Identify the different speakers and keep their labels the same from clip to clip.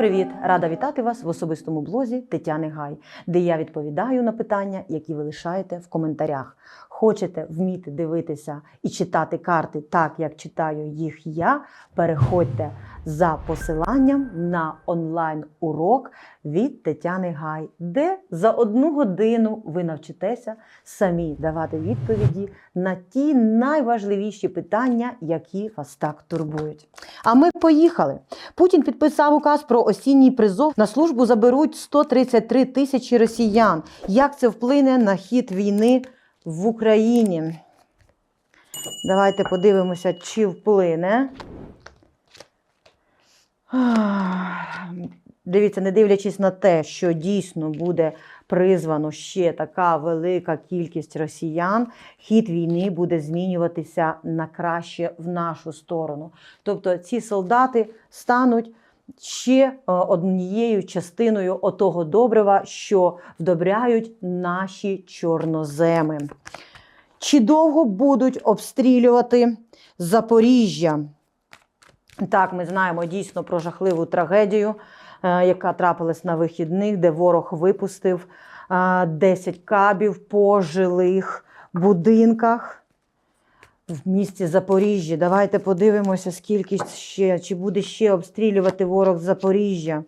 Speaker 1: привіт! Рада вітати вас в особистому блозі Тетяни Гай, де я відповідаю на питання, які ви лишаєте в коментарях. Хочете вміти дивитися і читати карти так, як читаю їх я? Переходьте за посиланням на онлайн-урок від Тетяни Гай, де за одну годину ви навчитеся самі давати відповіді на ті найважливіші питання, які вас так турбують. А ми поїхали. Путін підписав указ про осінній призов. На службу заберуть 133 тисячі росіян. Як це вплине на хід війни в Україні? Давайте подивимося, чи вплине. Дивіться, не дивлячись на те, що дійсно буде призвано ще така велика кількість росіян, хід війни буде змінюватися на краще в нашу сторону. Тобто ці солдати стануть ще е, однією частиною отого добрива, що вдобряють наші чорноземи. Чи довго будуть обстрілювати Запоріжжя? Так, ми знаємо дійсно про жахливу трагедію, е, яка трапилась на вихідних, де ворог випустив е, 10 кабів по жилих будинках в місті Запоріжжя. Давайте подивимося, скільки ще, чи буде ще обстрілювати ворог Запоріжжя.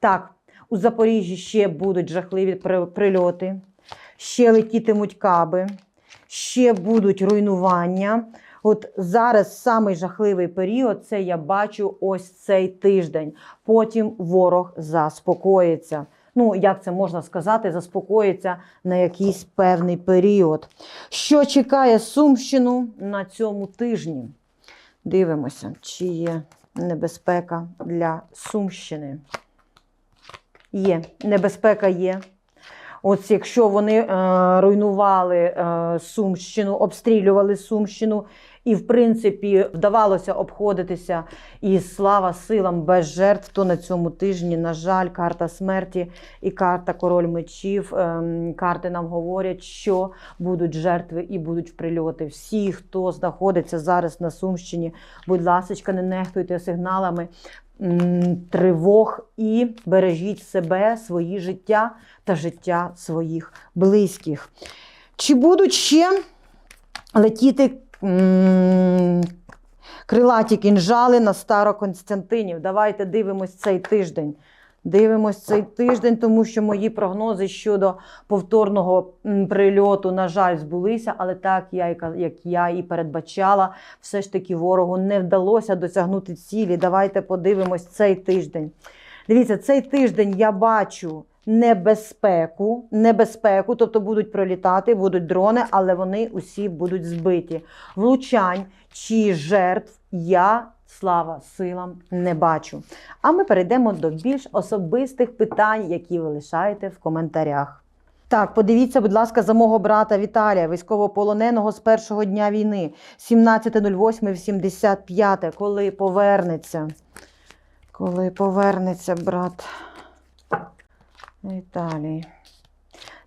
Speaker 1: Так, у Запоріжжі ще будуть жахливі прильоти, ще летітимуть каби, ще будуть руйнування. От зараз самий жахливий період це я бачу ось цей тиждень. Потім ворог заспокоїться. Ну, як це можна сказати, заспокоїться на якийсь певний період. Що чекає Сумщину на цьому тижні? Дивимося, чи є небезпека для Сумщини. Є, небезпека є. От якщо вони е, руйнували е, Сумщину, обстрілювали Сумщину, і, в принципі, вдавалося обходитися і слава силам без жертв, то на цьому тижні, на жаль, карта смерті і карта король мечів. ем, карти нам говорять, що будуть жертви і будуть прильоти. Всі, хто знаходиться зараз на Сумщині, будь ласка, не нехтуйте сигналами тривог і бережіть себе, свої життя та життя своїх близьких. Чи будуть ще летіти крилаті кінжали на Староконстантинів? Давайте дивимось цей тиждень. Дивимось цей тиждень, тому що мої прогнози щодо повторного прильоту, на жаль, збулися, але так як я і передбачала, все ж таки ворогу не вдалося досягнути цілі. Давайте подивимось цей тиждень. Дивіться, цей тиждень я бачу небезпеку, небезпеку, тобто будуть пролітати, будуть дрони, але вони усі будуть збиті. Влучань чи жертв я. Слава силам не бачу. А ми перейдемо до більш особистих питань, які ви лишаєте в коментарях. Так, подивіться, будь ласка, за мого брата Віталія, військовополоненого з першого дня війни, 17.08.85, коли повернеться. Коли повернеться брат Віталій.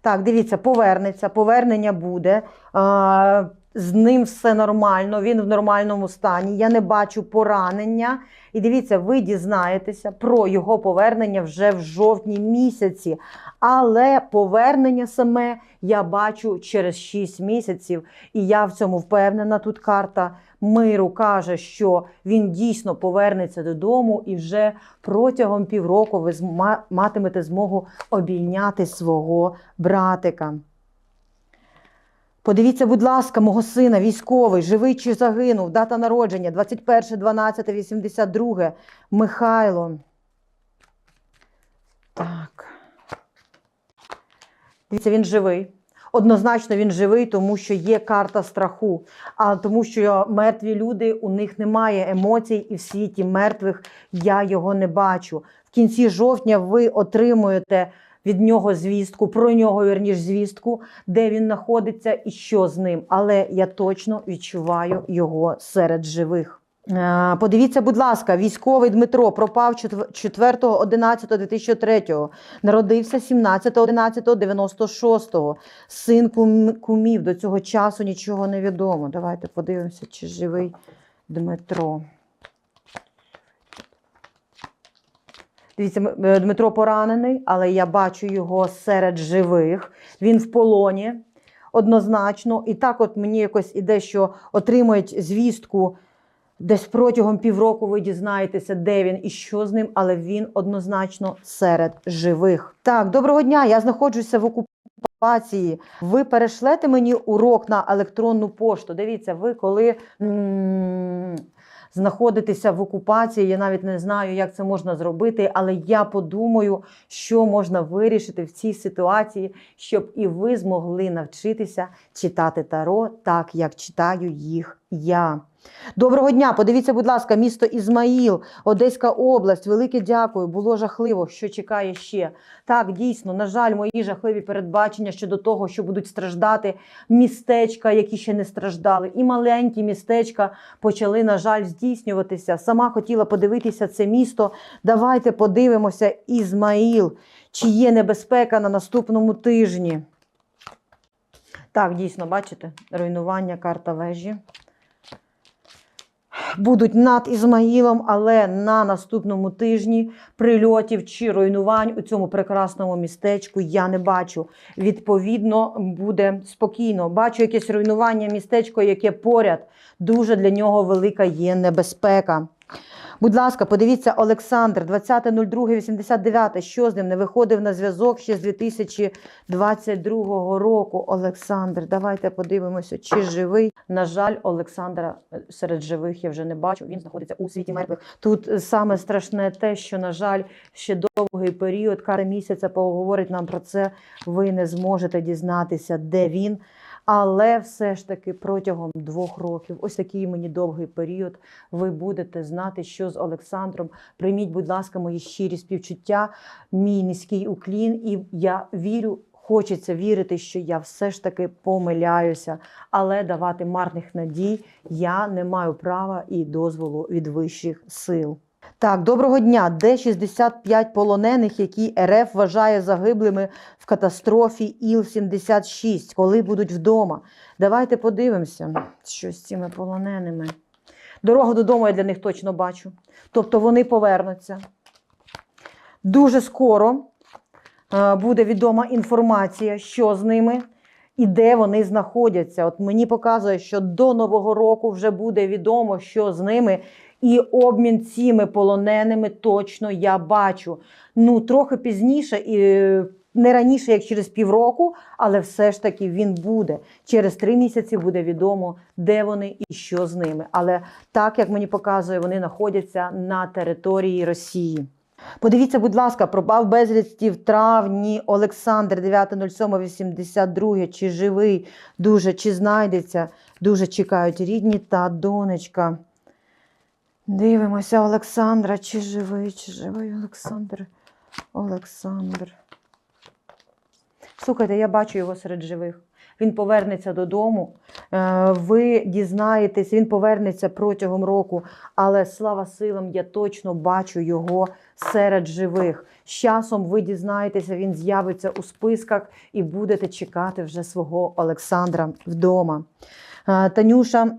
Speaker 1: Так, дивіться, повернеться, повернення буде. А, з ним все нормально, він в нормальному стані. Я не бачу поранення. І дивіться, ви дізнаєтеся про його повернення вже в жовтні місяці. Але повернення саме я бачу через 6 місяців. І я в цьому впевнена. Тут карта миру каже, що він дійсно повернеться додому, і вже протягом півроку ви матимете змогу обійняти свого братика. Подивіться, будь ласка, мого сина, військовий, живий чи загинув, дата народження 21.12.82. Михайло. Так. Дивіться, він живий. Однозначно він живий, тому що є карта страху. А тому, що мертві люди, у них немає емоцій, і в світі мертвих я його не бачу. В кінці жовтня ви отримуєте від нього звістку, про нього вірніш звістку, де він знаходиться і що з ним. Але я точно відчуваю його серед живих. Е, Подивіться, будь ласка, військовий Дмитро пропав 4.11.2003, народився 17.11.96, син кумів. До цього часу нічого не відомо. Давайте подивимося, чи живий Дмитро. Дивіться, е, Дмитро поранений, але я бачу його серед живих. Він в полоні однозначно. І так, от мені якось іде, що отримують звістку. Десь протягом півроку ви дізнаєтеся, де він і що з ним, але він однозначно серед живих. Так, доброго дня. Я знаходжуся в окупації. Ви перешлете мені урок на електронну пошту. Дивіться, ви коли м- знаходитеся в окупації, я навіть не знаю, як це можна зробити, але я подумаю, що можна вирішити в цій ситуації, щоб і ви змогли навчитися читати таро так, як читаю їх я. Доброго дня! Подивіться, будь ласка, місто Ізмаїл, Одеська область. Велике дякую. Було жахливо. Що чекає ще? Так, дійсно, на жаль, мої жахливі передбачення щодо того, що будуть страждати містечка, які ще не страждали, і маленькі містечка почали, на жаль, здійснюватися. Сама хотіла подивитися це місто. Давайте подивимося, Ізмаїл, чи є небезпека на наступному тижні. Так, дійсно, бачите, руйнування карта вежі будуть над Ізмаїлом, але на наступному тижні прильотів чи руйнувань у цьому прекрасному містечку я не бачу. Відповідно, буде спокійно. Бачу якесь руйнування містечко, яке поряд. Дуже для нього велика є небезпека. Будь ласка, подивіться, Олександр, 20.02.89. Що з ним не виходив на зв'язок ще з 2022 року. Олександр, давайте подивимося, чи живий. На жаль, Олександра е, серед живих я вже не бачу. Він знаходиться у світі мертвих. Тут е, саме страшне те, що, на жаль, ще довгий період, кари місяця поговорить нам про це. Ви не зможете дізнатися, де він. Але все ж таки протягом двох років, ось такий мені довгий період, ви будете знати, що з Олександром. Прийміть, будь ласка, мої щирі співчуття, мій низький уклін, і я вірю. Хочеться вірити, що я все ж таки помиляюся, але давати марних надій я не маю права і дозволу від вищих сил. Так, доброго дня. Де 65 полонених, які РФ вважає загиблими в катастрофі Іл-76, коли будуть вдома? Давайте подивимося, що з цими полоненими. Дорогу додому я для них точно бачу. Тобто вони повернуться. Дуже скоро е, буде відома інформація, що з ними і де вони знаходяться. От мені показує, що до Нового року вже буде відомо, що з ними. І обмін цими полоненими точно я бачу. Ну, трохи пізніше, і е, не раніше, як через півроку, але все ж таки він буде. Через три місяці буде відомо, де вони і що з ними. Але так, як мені показує, вони знаходяться на території Росії. Подивіться, будь ласка, пропав безвісті в травні Олександр 9.07.82. Чи живий дуже, чи знайдеться. Дуже чекають рідні та донечка. Дивимося Олександра, чи живий, чи живий Олександр. Олександр. Слухайте, я бачу його серед живих. Він повернеться додому. Е, Ви дізнаєтесь, він повернеться протягом року, але слава силам, я точно бачу його серед живих. З часом ви дізнаєтеся, він з'явиться у списках і будете чекати вже свого Олександра вдома. Танюша,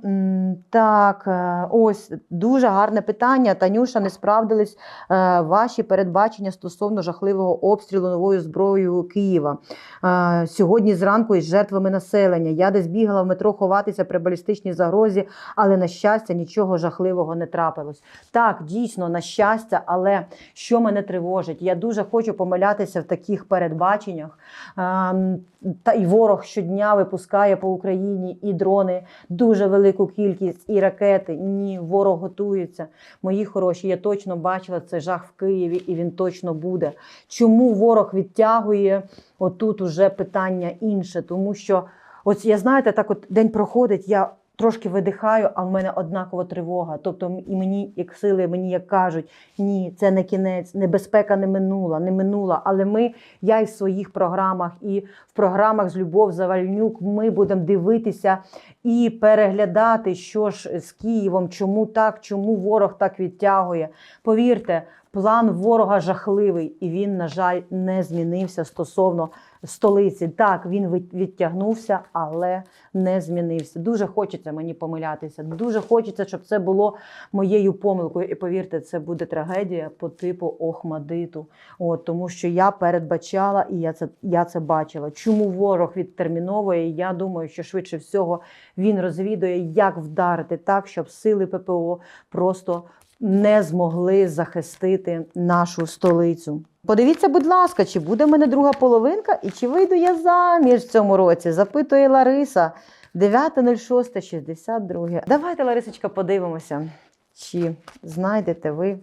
Speaker 1: так, е, ось дуже гарне питання. Танюша, не справдились е, ваші передбачення стосовно жахливого обстрілу новою зброєю Києва. Е, Сьогодні зранку із жертвами населення. Я десь бігала в метро ховатися при балістичній загрозі, але на щастя нічого жахливого не трапилось. Так, дійсно, на щастя, але що мене тривожить? Я дуже хочу помилятися в таких передбаченнях. Ем, Та і ворог щодня випускає по Україні і дрони, дуже велику кількість, і ракети. Ні, ворог готується. Мої хороші, я точно бачила цей жах в Києві, і він точно буде. Чому ворог відтягує? Отут уже питання інше, тому що, ось я знаєте, так от день проходить, я трошки видихаю, а в мене однакова тривога. Тобто, і мені, як сили, мені як кажуть, ні, це не кінець, небезпека не минула, не минула. Але ми, я і в своїх програмах, і в програмах з Любов Завальнюк, ми будемо дивитися і переглядати, що ж з Києвом, чому так, чому ворог так відтягує. Повірте, План ворога жахливий, і він, на жаль, не змінився стосовно столиці. Так, він від- відтягнувся, але не змінився. Дуже хочеться мені помилятися. Дуже хочеться, щоб це було моєю помилкою. І повірте, це буде трагедія по типу Охмадиту. От, тому що я передбачала і я це, я це бачила. Чому ворог відтерміновує? Я думаю, що швидше всього він розвідує, як вдарити так, щоб сили ППО просто не змогли захистити нашу столицю. Подивіться, будь ласка, чи буде в мене друга половинка і чи вийду я заміж в цьому році? Запитує Лариса. 9.06.62. Давайте, Ларисочка, подивимося, чи знайдете ви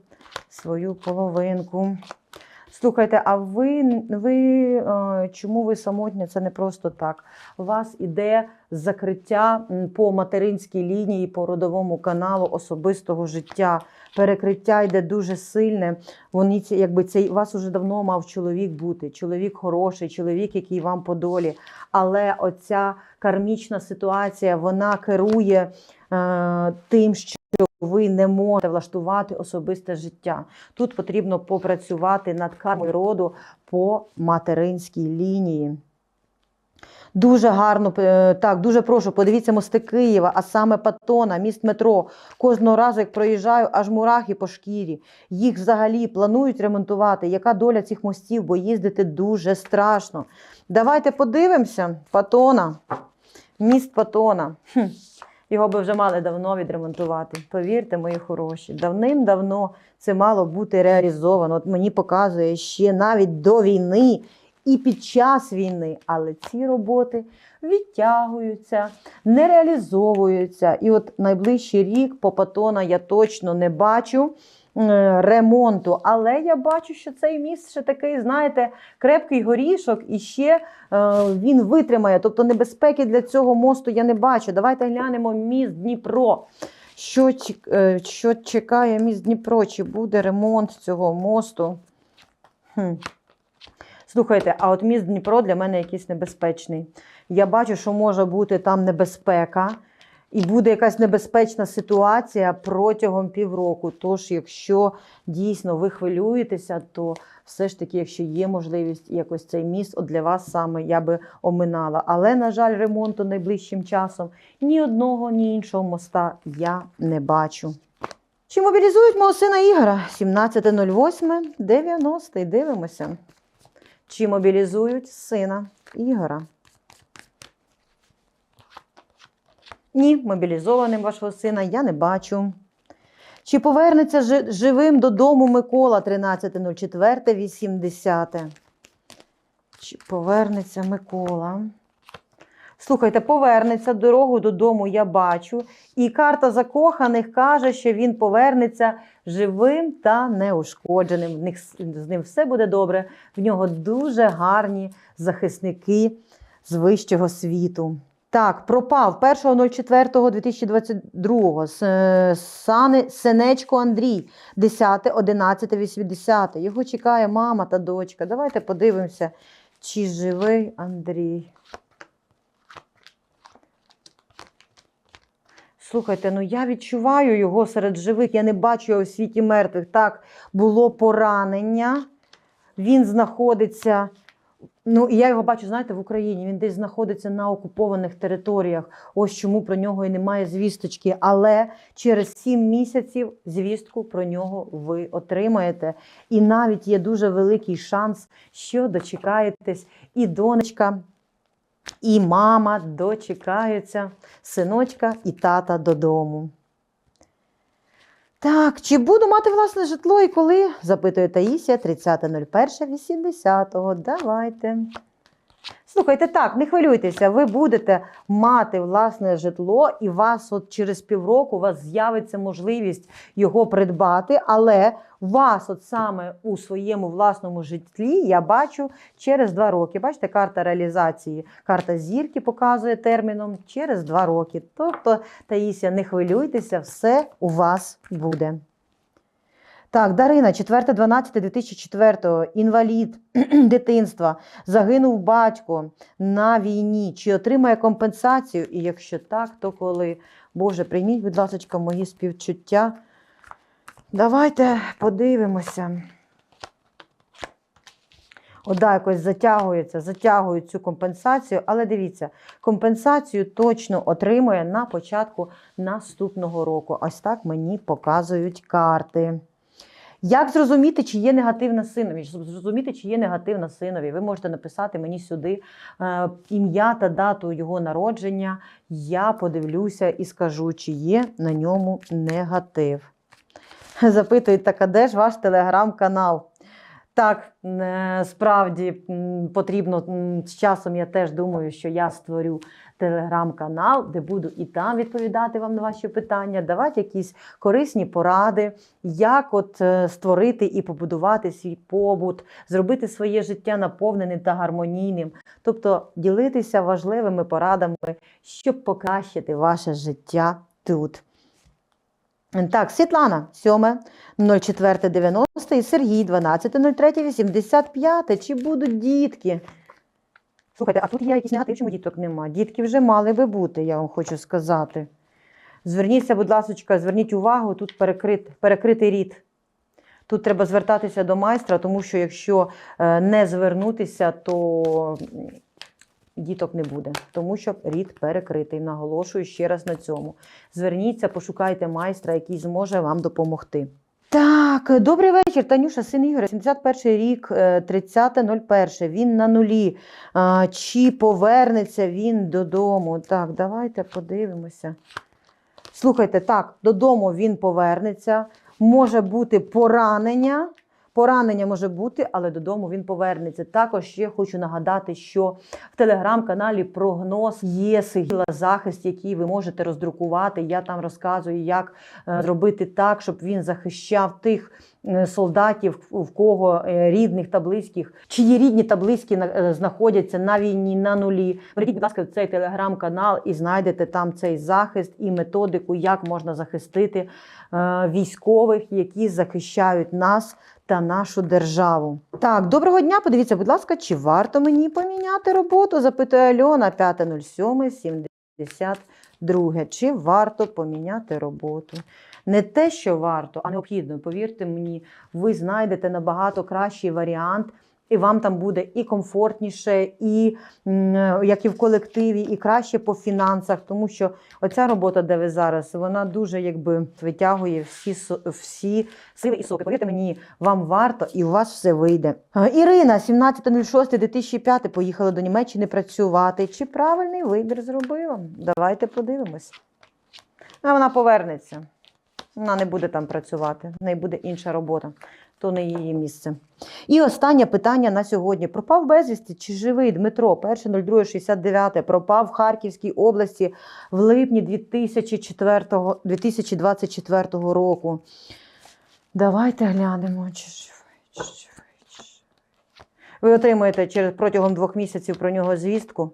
Speaker 1: свою половинку. Слухайте, а ви, ви е, чому ви самотня? Це не просто так. У вас іде закриття по материнській лінії, по родовому каналу особистого життя. Перекриття йде дуже сильне. Вони якби цей вас уже давно мав чоловік бути. Чоловік хороший, чоловік, який вам по долі. Але оця кармічна ситуація вона керує е, тим, що ви не можете влаштувати особисте життя. Тут потрібно попрацювати над кармою роду по материнській лінії. Дуже гарно, е, так, дуже прошу, подивіться мости Києва, а саме Патона, міст метро. Кожного разу, як проїжджаю, аж мурахи по шкірі. Їх взагалі планують ремонтувати. Яка доля цих мостів, бо їздити дуже страшно. Давайте подивимося. Патона, міст Патона. Хм. Його би вже мали давно відремонтувати. Повірте, мої хороші, давним-давно це мало бути реалізовано. От мені показує ще навіть до війни і під час війни. Але ці роботи відтягуються, не реалізовуються. І от найближчий рік Попатона я точно не бачу ремонту. Але я бачу, що цей міст ще такий, знаєте, крепкий горішок, і ще е, він витримає. Тобто небезпеки для цього мосту я не бачу. Давайте глянемо міст Дніпро. Що, е, що чекає міст Дніпро? Чи буде ремонт цього мосту? Хм. Слухайте, а от міст Дніпро для мене якийсь небезпечний. Я бачу, що може бути там небезпека, і буде якась небезпечна ситуація протягом півроку. Тож, якщо дійсно ви хвилюєтеся, то все ж таки, якщо є можливість якось цей міст, от для вас саме я би оминала. Але, на жаль, ремонту найближчим часом ні одного, ні іншого моста я не бачу. Чи мобілізують мого сина Ігора? 17.08.90. Дивимося. Чи мобілізують сина Ігора? Ні, мобілізованим вашого сина я не бачу. Чи повернеться живим додому Микола 13.04.80? Чи повернеться Микола? Слухайте, повернеться дорогу додому, я бачу. І карта закоханих каже, що він повернеться живим та неушкодженим. З ним все буде добре. В нього дуже гарні захисники з вищого світу. Так, пропав 1.04.2022. С- е, Сани, Сенечко Андрій, 10.11.80. Його чекає мама та дочка. Давайте подивимося, чи живий Андрій. Слухайте, ну я відчуваю його серед живих, я не бачу його в світі мертвих. Так, було поранення. Він знаходиться. Ну, і я його бачу, знаєте, в Україні. Він десь знаходиться на окупованих територіях. Ось чому про нього і немає звісточки. Але через сім місяців звістку про нього ви отримаєте. І навіть є дуже великий шанс, що дочекаєтесь, і донечка, і мама дочекаються синочка і тата додому. Так, чи буду мати власне житло і коли? запитує Таїсія 30.01.80. Давайте. Слухайте, так, не хвилюйтеся, ви будете мати власне житло, і вас от через півроку у вас з'явиться можливість його придбати, але вас, от саме у своєму власному житлі, я бачу через два роки. Бачите, карта реалізації, карта зірки показує терміном через два роки. Тобто, Таїсія, не хвилюйтеся, все у вас буде. Так, Дарина, 4.12.2004, інвалід дитинства, загинув батько на війні. Чи отримає компенсацію? І якщо так, то коли? Боже, прийміть, будь ласка, мої співчуття Давайте подивимося. Ода якось затягується, затягують цю компенсацію, але дивіться, компенсацію точно отримує на початку наступного року. Ось так мені показують карти. Як зрозуміти, чи є негативна синові? Зрозуміти, чи є негативна синові, ви можете написати мені сюди е, ім'я та дату його народження. Я подивлюся і скажу, чи є на ньому негатив. Запитують, так а де ж ваш телеграм-канал? Так, е, справді потрібно з часом. Я теж думаю, що я створю телеграм-канал, де буду і там відповідати вам на ваші питання, давати якісь корисні поради, як от е, створити і побудувати свій побут, зробити своє життя наповненим та гармонійним, тобто ділитися важливими порадами, щоб покращити ваше життя тут. Так, Світлана, 7, 0490 і Сергій, 12.03.85. Чи будуть дітки? Слухайте, а тут є якийсь негатив, чому діток нема? Дітки вже мали би бути, я вам хочу сказати. Зверніться, будь ласка, зверніть увагу, тут перекрит, перекритий рід. Тут треба звертатися до майстра, тому що якщо е, не звернутися, то діток не буде, тому що рід перекритий. Наголошую ще раз на цьому. Зверніться, пошукайте майстра, який зможе вам допомогти. Так, добрий вечір, Танюша, син Ігоря, 71 рік, е, 30.01. Він на нулі. Чи повернеться він додому? Так, давайте подивимося. Слухайте, так, додому він повернеться. Може бути поранення. Поранення може бути, але додому він повернеться. Також ще хочу нагадати, що в телеграм-каналі прогноз є сигіла захист, який ви можете роздрукувати. Я там розказую, як е, зробити так, щоб він захищав тих е, солдатів, в кого е, рідних та близьких, чиї рідні та близькі знаходяться на війні на нулі. Перейдіть, будь ласка, в цей телеграм-канал і знайдете там цей захист і методику, як можна захистити військових, які захищають нас та нашу державу. Так, доброго дня. Подивіться, будь ласка, чи варто мені поміняти роботу? Запитує Альона 5.07.72. Чи варто поміняти роботу? Не те, що варто, а необхідно. Повірте мені, ви знайдете набагато кращий варіант. І вам там буде і комфортніше, і як і в колективі, і краще по фінансах, тому що оця робота, де ви зараз, вона дуже якби витягує всі всі сили і соки. Повірте мені, вам варто і у вас все вийде. А, Ірина, 17.06.2005, поїхала до Німеччини працювати. Чи правильний вибір зробила? Давайте подивимось. А вона повернеться. Вона не буде там працювати, в неї буде інша робота, то не її місце. І останнє питання на сьогодні. Пропав безвісти чи живий Дмитро, 1.02.69, пропав в Харківській області в липні 2004, 2024 року. Давайте глянемо, чи живий, чи. Ви отримаєте через протягом двох місяців про нього звістку.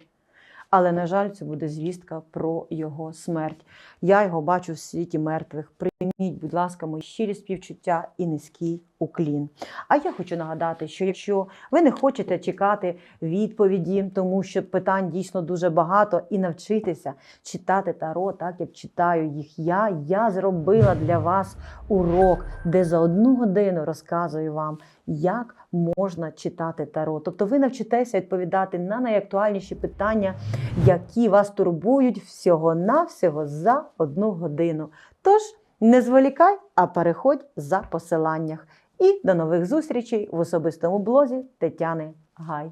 Speaker 1: Але, на жаль, це буде звістка про його смерть. Я його бачу в світі мертвих. Прийміть, будь ласка, мої щирі співчуття і низький уклін. А я хочу нагадати, що якщо ви не хочете чекати відповіді, тому що питань дійсно дуже багато, і навчитися читати таро, так як читаю їх я, я зробила для вас урок, де за одну годину розказую вам, як можна читати таро. Тобто ви навчитеся відповідати на найактуальніші питання, які вас турбують всього-навсього за одну годину. Тож не зволікай, а переходь за посиланнях. І до нових зустрічей в особистому блозі Тетяни Гай.